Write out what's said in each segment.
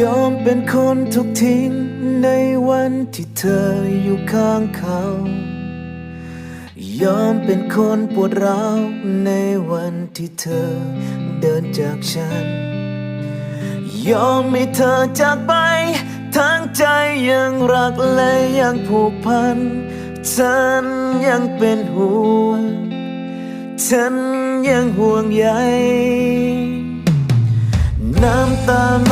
ยอมเป็นคนทุกทิ้งในวันที่เธออยู่ข้างเขา ยอมเป็นคนปวดร้าวในวันที่เธอเดินจากฉัน ยอมให้เธอจากไป ทั้งใจยังรักและยังผูกพัน ฉันยังเป็นห่วง ฉันยังห่วงใยน้ำตาม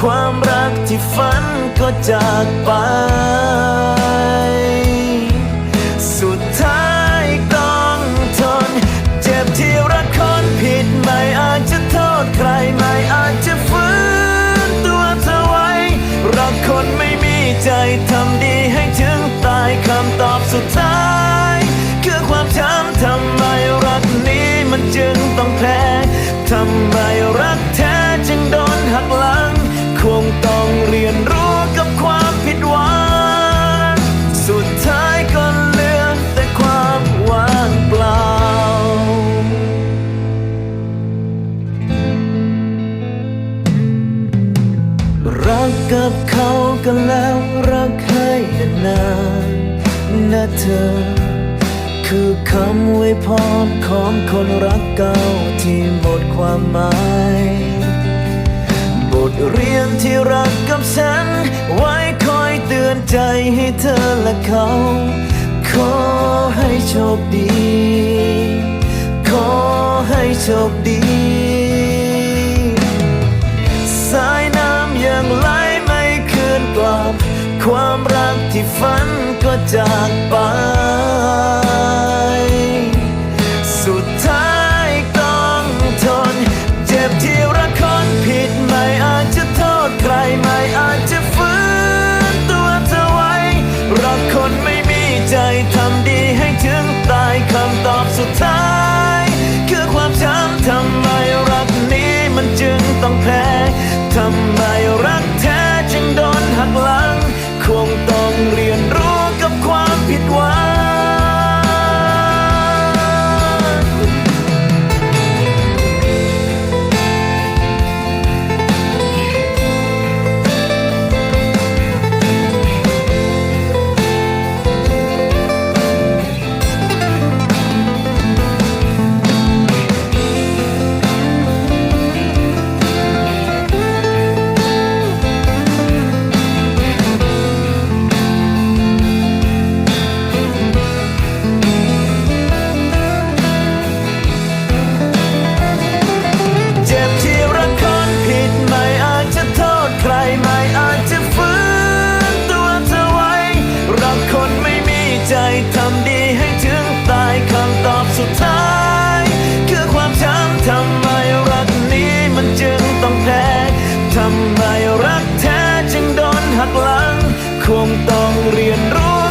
ความรักที่ฝันก็จากไป สุดท้ายต้องทน เจ็บที่รักคนผิดไม่อาจจะโทษใครไม่อาจจะฟื้นตัวเธอไว้ รักคนไม่มีใจทำ กับเขากันแล้วรักให้นานนะเธอ คือคำไว้พรของคนรักเก่าที่หมดความหมาย บทเรียนที่รักกับฉัน ไว้คอยเตือนใจให้เธอและเขา ฝันก็จากไป สุดท้ายต้องทน เจ็บที่รักคนผิดไม่อาจจะโทษใครไม่อาจจะฟื้นตัวเธอไว้ รักคนไม่มีใจทำดีให้ถึงตายคำตอบสุดท้าย รักแท้จึงโดนหักหลัง คงต้องเรียนรู้